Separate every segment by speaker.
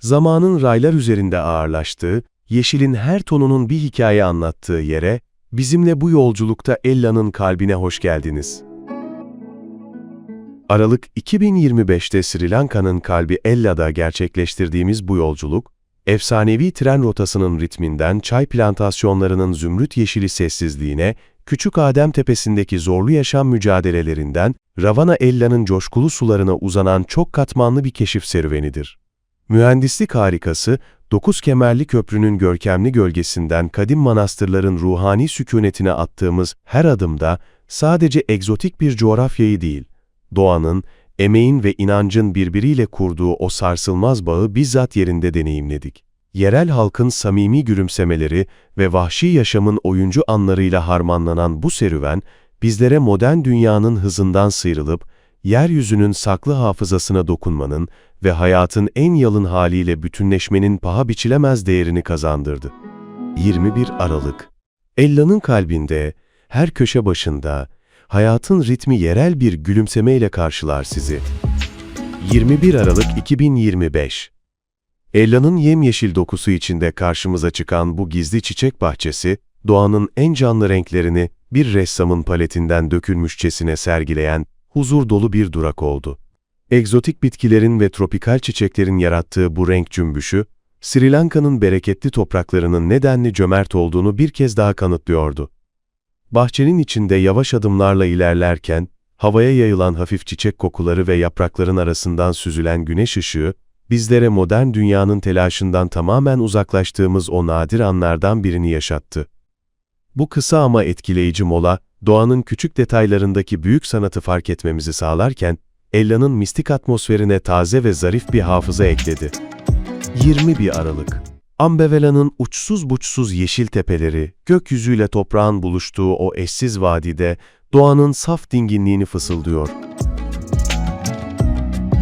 Speaker 1: zamanın raylar üzerinde ağırlaştığı, yeşilin her tonunun bir hikaye anlattığı yere, bizimle bu yolculukta Ella'nın kalbine hoş geldiniz. Aralık 2025'te Sri Lanka'nın kalbi Ella'da gerçekleştirdiğimiz bu yolculuk, efsanevi tren rotasının ritminden çay plantasyonlarının zümrüt yeşili sessizliğine, Küçük Adem Tepesi'ndeki zorlu yaşam mücadelelerinden, Ravana Ella'nın coşkulu sularına uzanan çok katmanlı bir keşif serüvenidir. Mühendislik harikası, dokuz kemerli köprünün görkemli gölgesinden kadim manastırların ruhani sükunetine attığımız her adımda sadece egzotik bir coğrafyayı değil, doğanın, emeğin ve inancın birbiriyle kurduğu o sarsılmaz bağı bizzat yerinde deneyimledik. Yerel halkın samimi gülümsemeleri ve vahşi yaşamın oyuncu anlarıyla harmanlanan bu serüven, bizlere modern dünyanın hızından sıyrılıp, yeryüzünün saklı hafızasına dokunmanın ve hayatın en yalın haliyle bütünleşmenin paha biçilemez değerini kazandırdı. 21 Aralık Ella'nın kalbinde, her köşe başında, hayatın ritmi yerel bir gülümsemeyle karşılar sizi. 21 Aralık 2025 Ella'nın yemyeşil dokusu içinde karşımıza çıkan bu gizli çiçek bahçesi, doğanın en canlı renklerini bir ressamın paletinden dökülmüşçesine sergileyen huzur dolu bir durak oldu. Egzotik bitkilerin ve tropikal çiçeklerin yarattığı bu renk cümbüşü, Sri Lanka'nın bereketli topraklarının nedenli cömert olduğunu bir kez daha kanıtlıyordu. Bahçenin içinde yavaş adımlarla ilerlerken, havaya yayılan hafif çiçek kokuları ve yaprakların arasından süzülen güneş ışığı, bizlere modern dünyanın telaşından tamamen uzaklaştığımız o nadir anlardan birini yaşattı. Bu kısa ama etkileyici mola, doğanın küçük detaylarındaki büyük sanatı fark etmemizi sağlarken, Ella'nın mistik atmosferine taze ve zarif bir hafıza ekledi. 21 Aralık Ambevela'nın uçsuz buçsuz yeşil tepeleri, gökyüzüyle toprağın buluştuğu o eşsiz vadide, doğanın saf dinginliğini fısıldıyor.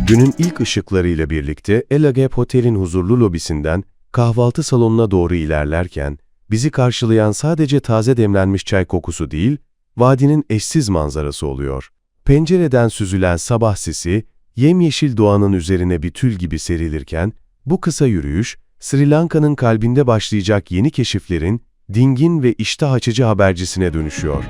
Speaker 1: Günün ilk ışıklarıyla birlikte Elagep Hotel'in huzurlu lobisinden kahvaltı salonuna doğru ilerlerken, bizi karşılayan sadece taze demlenmiş çay kokusu değil, vadinin eşsiz manzarası oluyor. Pencereden süzülen sabah sisi, yemyeşil doğanın üzerine bir tül gibi serilirken, bu kısa yürüyüş, Sri Lanka'nın kalbinde başlayacak yeni keşiflerin dingin ve iştah açıcı habercisine dönüşüyor.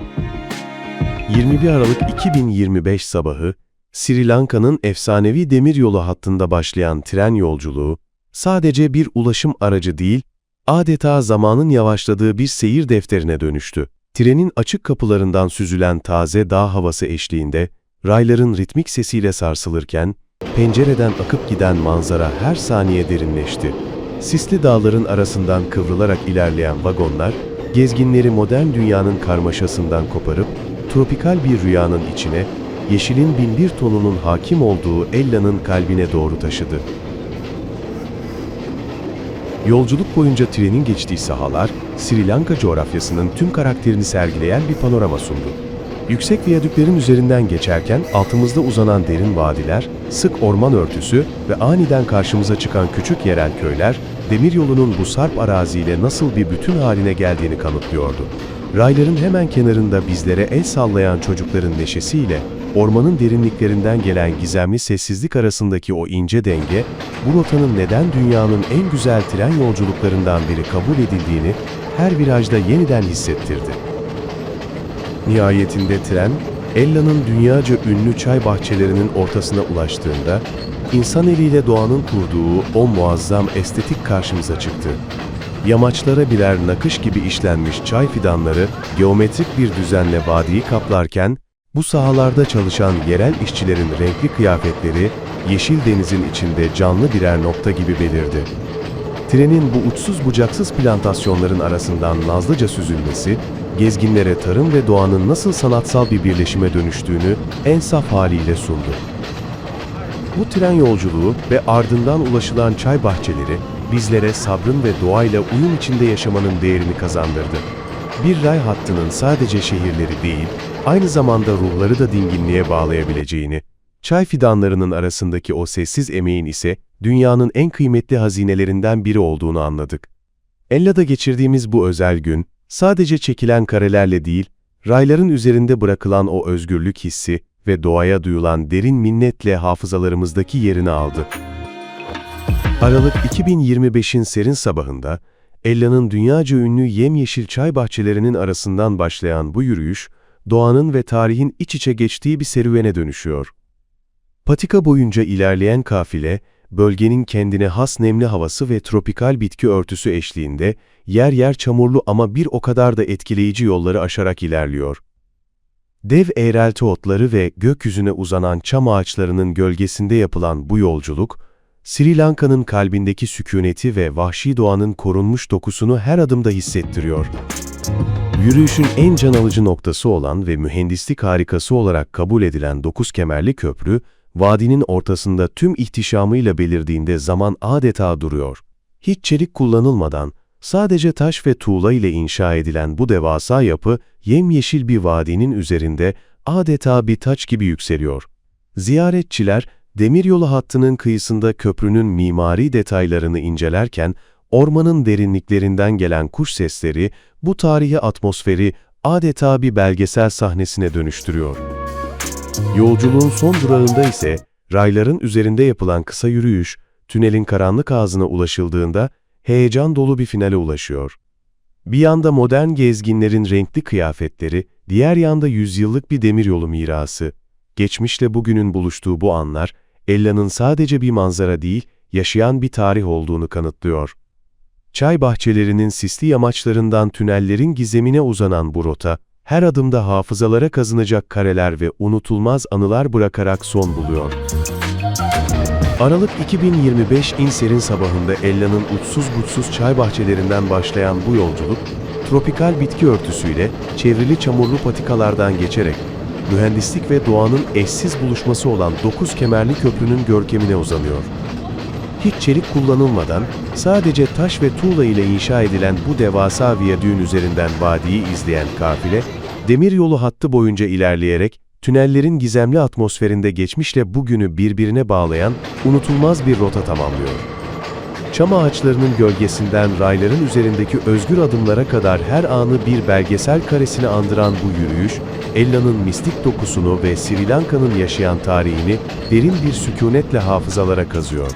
Speaker 1: 21 Aralık 2025 sabahı, Sri Lanka'nın efsanevi demiryolu hattında başlayan tren yolculuğu, sadece bir ulaşım aracı değil, adeta zamanın yavaşladığı bir seyir defterine dönüştü. Trenin açık kapılarından süzülen taze dağ havası eşliğinde, rayların ritmik sesiyle sarsılırken, pencereden akıp giden manzara her saniye derinleşti. Sisli dağların arasından kıvrılarak ilerleyen vagonlar, gezginleri modern dünyanın karmaşasından koparıp, tropikal bir rüyanın içine, yeşilin binbir tonunun hakim olduğu Ella'nın kalbine doğru taşıdı. Yolculuk boyunca trenin geçtiği sahalar, Sri Lanka coğrafyasının tüm karakterini sergileyen bir panorama sundu. Yüksek viyadüklerin üzerinden geçerken altımızda uzanan derin vadiler, sık orman örtüsü ve aniden karşımıza çıkan küçük yerel köyler, demiryolunun bu sarp araziyle nasıl bir bütün haline geldiğini kanıtlıyordu. Rayların hemen kenarında bizlere el sallayan çocukların neşesiyle, ormanın derinliklerinden gelen gizemli sessizlik arasındaki o ince denge, bu rotanın neden dünyanın en güzel tren yolculuklarından biri kabul edildiğini her virajda yeniden hissettirdi. Nihayetinde tren, Ella'nın dünyaca ünlü çay bahçelerinin ortasına ulaştığında, insan eliyle doğanın kurduğu o muazzam estetik karşımıza çıktı. Yamaçlara birer nakış gibi işlenmiş çay fidanları geometrik bir düzenle vadiyi kaplarken, bu sahalarda çalışan yerel işçilerin renkli kıyafetleri, yeşil denizin içinde canlı birer nokta gibi belirdi. Trenin bu uçsuz bucaksız plantasyonların arasından nazlıca süzülmesi, gezginlere tarım ve doğanın nasıl sanatsal bir birleşime dönüştüğünü en saf haliyle sundu. Bu tren yolculuğu ve ardından ulaşılan çay bahçeleri, bizlere sabrın ve doğayla uyum içinde yaşamanın değerini kazandırdı. Bir ray hattının sadece şehirleri değil, aynı zamanda ruhları da dinginliğe bağlayabileceğini, çay fidanlarının arasındaki o sessiz emeğin ise dünyanın en kıymetli hazinelerinden biri olduğunu anladık. Ella'da geçirdiğimiz bu özel gün, sadece çekilen karelerle değil, rayların üzerinde bırakılan o özgürlük hissi ve doğaya duyulan derin minnetle hafızalarımızdaki yerini aldı. Aralık 2025'in serin sabahında, Ella'nın dünyaca ünlü yemyeşil çay bahçelerinin arasından başlayan bu yürüyüş, doğanın ve tarihin iç içe geçtiği bir serüvene dönüşüyor. Patika boyunca ilerleyen kafile, bölgenin kendine has nemli havası ve tropikal bitki örtüsü eşliğinde, yer yer çamurlu ama bir o kadar da etkileyici yolları aşarak ilerliyor. Dev eğrelti otları ve gökyüzüne uzanan çam ağaçlarının gölgesinde yapılan bu yolculuk, Sri Lanka'nın kalbindeki sükuneti ve vahşi doğanın korunmuş dokusunu her adımda hissettiriyor. Yürüyüşün en can alıcı noktası olan ve mühendislik harikası olarak kabul edilen dokuz kemerli köprü, vadinin ortasında tüm ihtişamıyla belirdiğinde zaman adeta duruyor. Hiç çelik kullanılmadan, sadece taş ve tuğla ile inşa edilen bu devasa yapı, yemyeşil bir vadinin üzerinde adeta bir taç gibi yükseliyor. Ziyaretçiler, demiryolu hattının kıyısında köprünün mimari detaylarını incelerken, ormanın derinliklerinden gelen kuş sesleri, bu tarihi atmosferi adeta bir belgesel sahnesine dönüştürüyor. Yolculuğun son durağında ise, rayların üzerinde yapılan kısa yürüyüş, tünelin karanlık ağzına ulaşıldığında, heyecan dolu bir finale ulaşıyor. Bir yanda modern gezginlerin renkli kıyafetleri, diğer yanda yüzyıllık bir demiryolu mirası. Geçmişle bugünün buluştuğu bu anlar, Ella'nın sadece bir manzara değil, yaşayan bir tarih olduğunu kanıtlıyor. Çay bahçelerinin sisli yamaçlarından tünellerin gizemine uzanan bu rota, her adımda hafızalara kazınacak kareler ve unutulmaz anılar bırakarak son buluyor. Aralık 2025 İnser'in sabahında Ella'nın uçsuz buçsuz çay bahçelerinden başlayan bu yolculuk, tropikal bitki örtüsüyle çevrili çamurlu patikalardan geçerek, mühendislik ve doğanın eşsiz buluşması olan dokuz kemerli köprünün görkemine uzanıyor. Hiç çelik kullanılmadan, sadece taş ve tuğla ile inşa edilen bu devasa viyadüğün üzerinden vadiyi izleyen kafile, demiryolu hattı boyunca ilerleyerek, tünellerin gizemli atmosferinde geçmişle bugünü birbirine bağlayan unutulmaz bir rota tamamlıyor. Çam ağaçlarının gölgesinden rayların üzerindeki özgür adımlara kadar her anı bir belgesel karesini andıran bu yürüyüş, Ella'nın mistik dokusunu ve Sri Lanka'nın yaşayan tarihini derin bir sükunetle hafızalara kazıyor.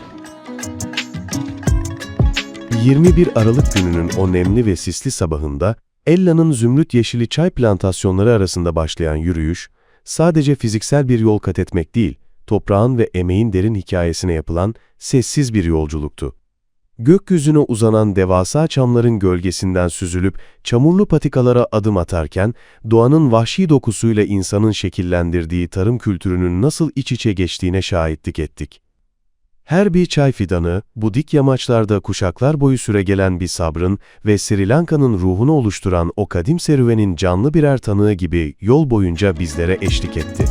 Speaker 1: 21 Aralık gününün o nemli ve sisli sabahında, Ella'nın zümrüt yeşili çay plantasyonları arasında başlayan yürüyüş, sadece fiziksel bir yol kat etmek değil, toprağın ve emeğin derin hikayesine yapılan sessiz bir yolculuktu. Gökyüzüne uzanan devasa çamların gölgesinden süzülüp çamurlu patikalara adım atarken, doğanın vahşi dokusuyla insanın şekillendirdiği tarım kültürünün nasıl iç içe geçtiğine şahitlik ettik. Her bir çay fidanı, bu dik yamaçlarda kuşaklar boyu süregelen bir sabrın ve Sri Lanka'nın ruhunu oluşturan o kadim serüvenin canlı birer tanığı gibi yol boyunca bizlere eşlik etti.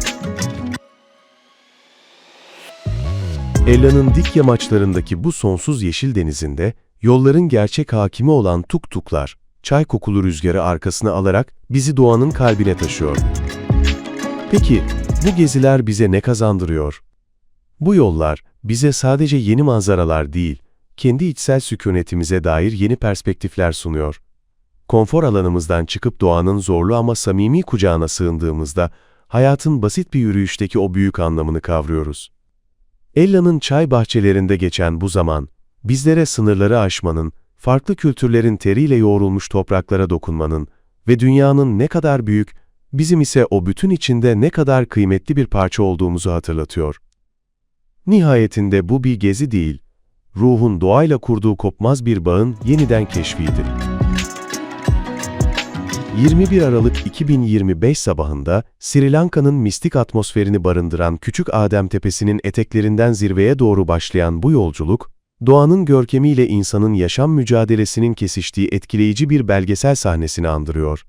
Speaker 1: Ella'nın dik yamaçlarındaki bu sonsuz yeşil denizinde, yolların gerçek hakimi olan tuk-tuklar, çay kokulu rüzgarı arkasına alarak bizi doğanın kalbine taşıyor. Peki, bu geziler bize ne kazandırıyor? Bu yollar, bize sadece yeni manzaralar değil, kendi içsel sükunetimize dair yeni perspektifler sunuyor. Konfor alanımızdan çıkıp doğanın zorlu ama samimi kucağına sığındığımızda, hayatın basit bir yürüyüşteki o büyük anlamını kavruyoruz. Ella'nın çay bahçelerinde geçen bu zaman, bizlere sınırları aşmanın, farklı kültürlerin teriyle yoğrulmuş topraklara dokunmanın ve dünyanın ne kadar büyük, bizim ise o bütün içinde ne kadar kıymetli bir parça olduğumuzu hatırlatıyor. Nihayetinde bu bir gezi değil, ruhun doğayla kurduğu kopmaz bir bağın yeniden keşfiydi. 21 Aralık 2025 sabahında Sri Lanka'nın mistik atmosferini barındıran Küçük Adem Tepesi'nin eteklerinden zirveye doğru başlayan bu yolculuk, doğanın görkemiyle insanın yaşam mücadelesinin kesiştiği etkileyici bir belgesel sahnesini andırıyor.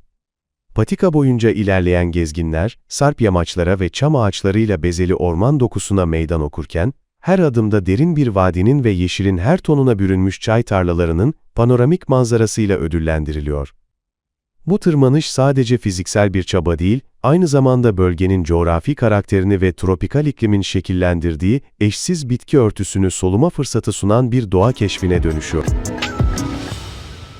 Speaker 1: Patika boyunca ilerleyen gezginler, sarp yamaçlara ve çam ağaçlarıyla bezeli orman dokusuna meydan okurken, her adımda derin bir vadinin ve yeşilin her tonuna bürünmüş çay tarlalarının panoramik manzarasıyla ödüllendiriliyor. Bu tırmanış sadece fiziksel bir çaba değil, aynı zamanda bölgenin coğrafi karakterini ve tropikal iklimin şekillendirdiği eşsiz bitki örtüsünü soluma fırsatı sunan bir doğa keşfine dönüşüyor.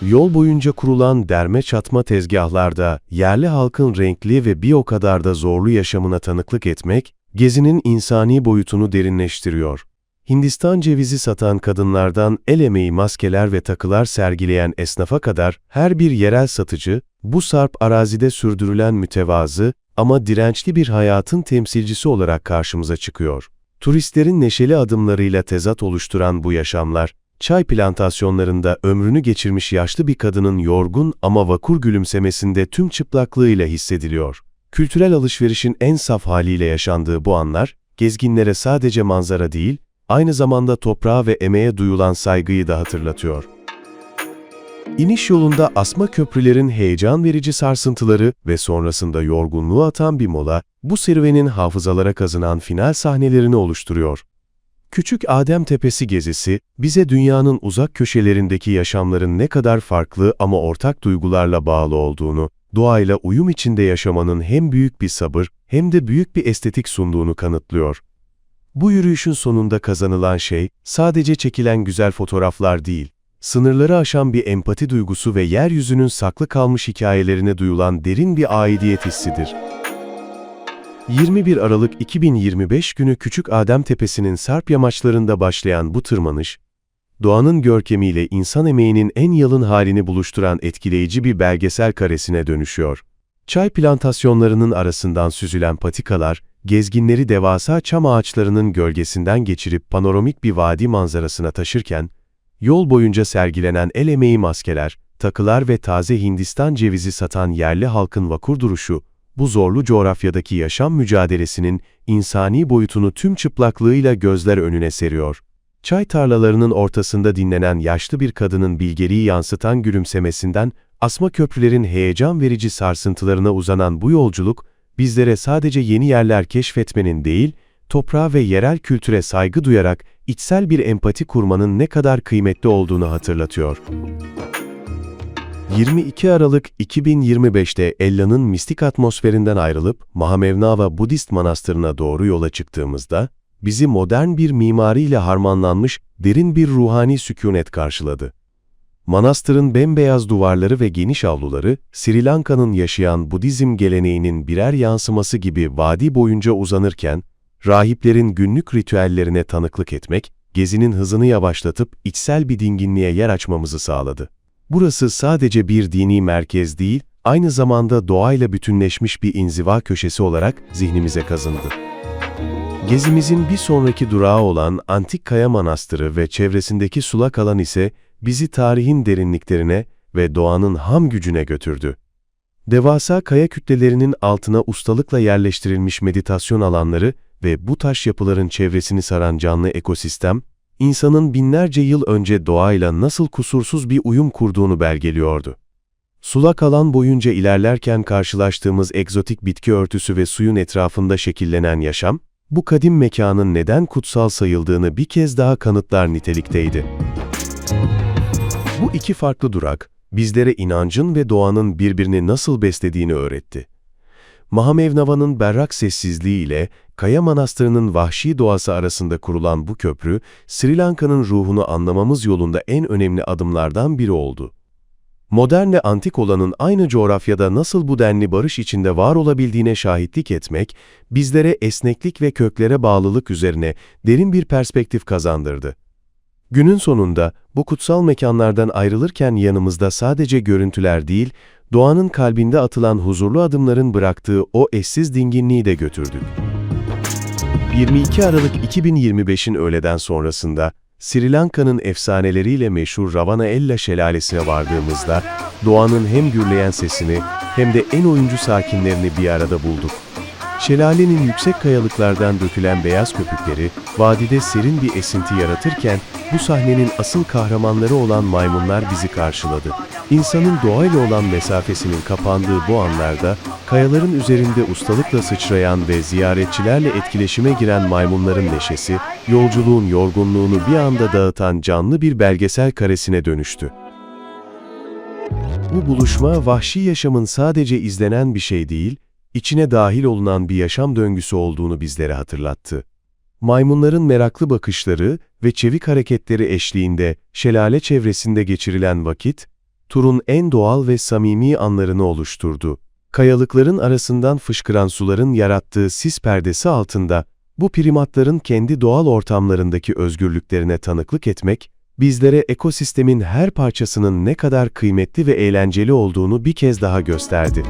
Speaker 1: Yol boyunca kurulan derme çatma tezgahlarda yerli halkın renkli ve bir o kadar da zorlu yaşamına tanıklık etmek, gezinin insani boyutunu derinleştiriyor. Hindistan cevizi satan kadınlardan el emeği maskeler ve takılar sergileyen esnafa kadar her bir yerel satıcı, bu sarp arazide sürdürülen mütevazı ama dirençli bir hayatın temsilcisi olarak karşımıza çıkıyor. Turistlerin neşeli adımlarıyla tezat oluşturan bu yaşamlar, çay plantasyonlarında ömrünü geçirmiş yaşlı bir kadının yorgun ama vakur gülümsemesinde tüm çıplaklığıyla hissediliyor. Kültürel alışverişin en saf haliyle yaşandığı bu anlar, gezginlere sadece manzara değil, aynı zamanda toprağa ve emeğe duyulan saygıyı da hatırlatıyor. İniş yolunda asma köprülerin heyecan verici sarsıntıları ve sonrasında yorgunluğu atan bir mola, bu serüvenin hafızalara kazınan final sahnelerini oluşturuyor. Küçük Adem Tepesi gezisi, bize dünyanın uzak köşelerindeki yaşamların ne kadar farklı ama ortak duygularla bağlı olduğunu, doğayla uyum içinde yaşamanın hem büyük bir sabır hem de büyük bir estetik sunduğunu kanıtlıyor. Bu yürüyüşün sonunda kazanılan şey, sadece çekilen güzel fotoğraflar değil, sınırları aşan bir empati duygusu ve yeryüzünün saklı kalmış hikayelerine duyulan derin bir aidiyet hissidir. 21 Aralık 2025 günü Küçük Adem Tepesi'nin Sarp yamaçlarında başlayan bu tırmanış, doğanın görkemiyle insan emeğinin en yalın halini buluşturan etkileyici bir belgesel karesine dönüşüyor. Çay plantasyonlarının arasından süzülen patikalar, gezginleri devasa çam ağaçlarının gölgesinden geçirip panoramik bir vadi manzarasına taşırken, yol boyunca sergilenen el emeği maskeler, takılar ve taze Hindistan cevizi satan yerli halkın vakur duruşu, bu zorlu coğrafyadaki yaşam mücadelesinin insani boyutunu tüm çıplaklığıyla gözler önüne seriyor. Çay tarlalarının ortasında dinlenen yaşlı bir kadının bilgeliği yansıtan gülümsemesinden, asma köprülerin heyecan verici sarsıntılarına uzanan bu yolculuk, bizlere sadece yeni yerler keşfetmenin değil, toprağa ve yerel kültüre saygı duyarak içsel bir empati kurmanın ne kadar kıymetli olduğunu hatırlatıyor. 22 Aralık 2025'te Ella'nın mistik atmosferinden ayrılıp Mahamevnava Budist Manastırı'na doğru yola çıktığımızda, bizi modern bir mimariyle harmanlanmış derin bir ruhani sükunet karşıladı. Manastırın bembeyaz duvarları ve geniş avluları, Sri Lanka'nın yaşayan Budizm geleneğinin birer yansıması gibi vadi boyunca uzanırken, rahiplerin günlük ritüellerine tanıklık etmek, gezinin hızını yavaşlatıp içsel bir dinginliğe yer açmamızı sağladı. Burası sadece bir dini merkez değil, aynı zamanda doğayla bütünleşmiş bir inziva köşesi olarak zihnimize kazındı. Gezimizin bir sonraki durağı olan Antik Kaya Manastırı ve çevresindeki sulak alan ise bizi tarihin derinliklerine ve doğanın ham gücüne götürdü. Devasa kaya kütlelerinin altına ustalıkla yerleştirilmiş meditasyon alanları ve bu taş yapıların çevresini saran canlı ekosistem, insanın binlerce yıl önce doğayla nasıl kusursuz bir uyum kurduğunu belgeliyordu. Sulak alan boyunca ilerlerken karşılaştığımız egzotik bitki örtüsü ve suyun etrafında şekillenen yaşam, bu kadim mekanın neden kutsal sayıldığını bir kez daha kanıtlar nitelikteydi. Bu iki farklı durak, bizlere inancın ve doğanın birbirini nasıl beslediğini öğretti. Mahamevnava'nın berrak sessizliği ile Kaya Manastırı'nın vahşi doğası arasında kurulan bu köprü, Sri Lanka'nın ruhunu anlamamız yolunda en önemli adımlardan biri oldu. Modernle antik olanın aynı coğrafyada nasıl bu denli barış içinde var olabildiğine şahitlik etmek, bizlere esneklik ve köklere bağlılık üzerine derin bir perspektif kazandırdı. Günün sonunda bu kutsal mekanlardan ayrılırken yanımızda sadece görüntüler değil, doğanın kalbinde atılan huzurlu adımların bıraktığı o eşsiz dinginliği de götürdük. 22 Aralık 2025'in öğleden sonrasında Sri Lanka'nın efsaneleriyle meşhur Ravanaella şelalesine vardığımızda doğanın hem gürleyen sesini hem de en oyuncu sakinlerini bir arada bulduk. Şelalenin yüksek kayalıklardan dökülen beyaz köpükleri vadide serin bir esinti yaratırken bu sahnenin asıl kahramanları olan maymunlar bizi karşıladı. İnsanın doğayla olan mesafesinin kapandığı bu anlarda kayaların üzerinde ustalıkla sıçrayan ve ziyaretçilerle etkileşime giren maymunların neşesi, yolculuğun yorgunluğunu bir anda dağıtan canlı bir belgesel karesine dönüştü. Bu buluşma vahşi yaşamın sadece izlenen bir şey değil, içine dahil olunan bir yaşam döngüsü olduğunu bizlere hatırlattı. Maymunların meraklı bakışları ve çevik hareketleri eşliğinde şelale çevresinde geçirilen vakit, turun en doğal ve samimi anlarını oluşturdu. Kayalıkların arasından fışkıran suların yarattığı sis perdesi altında, Bu primatların kendi doğal ortamlarındaki özgürlüklerine tanıklık etmek, bizlere ekosistemin her parçasının ne kadar kıymetli ve eğlenceli olduğunu bir kez daha gösterdi.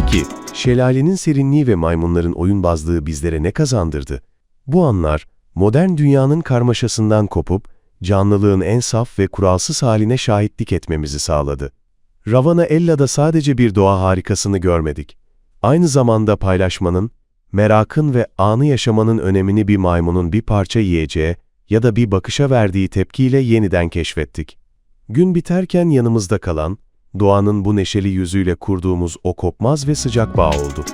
Speaker 1: Peki, şelalenin serinliği ve maymunların oyunbazlığı bizlere ne kazandırdı? Bu anlar, modern dünyanın karmaşasından kopup, canlılığın en saf ve kuralsız haline şahitlik etmemizi sağladı. Ravana Ella'da sadece bir doğa harikasını görmedik. Aynı zamanda paylaşmanın, merakın ve anı yaşamanın önemini bir maymunun bir parça yiyeceği ya da bir bakışa verdiği tepkiyle yeniden keşfettik. Gün biterken yanımızda kalan, doğanın bu neşeli yüzüyle kurduğumuz o kopmaz ve sıcak bağ oldu.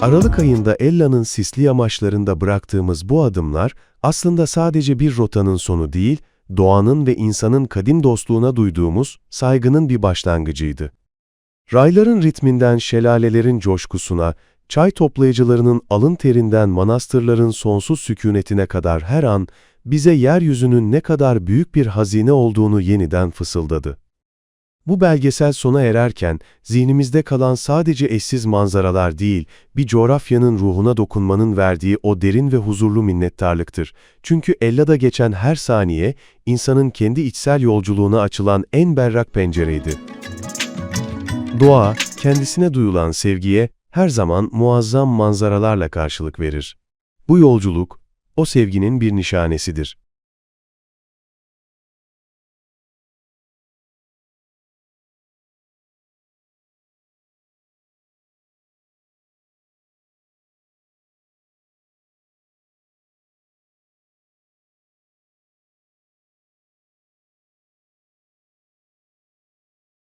Speaker 1: Aralık ayında Ella'nın sisli yamaçlarında bıraktığımız bu adımlar aslında sadece bir rotanın sonu değil, doğanın ve insanın kadim dostluğuna duyduğumuz saygının bir başlangıcıydı. Rayların ritminden şelalelerin coşkusuna, çay toplayıcılarının alın terinden manastırların sonsuz sükunetine kadar her an bize yeryüzünün ne kadar büyük bir hazine olduğunu yeniden fısıldadı. Bu belgesel sona ererken zihnimizde kalan sadece eşsiz manzaralar değil, bir coğrafyanın ruhuna dokunmanın verdiği o derin ve huzurlu minnettarlıktır. Çünkü Ella'da geçen her saniye insanın kendi içsel yolculuğuna açılan en berrak pencereydi. Doğa, kendisine duyulan sevgiye her zaman muazzam manzaralarla karşılık verir. Bu yolculuk, o sevginin bir nişanesidir.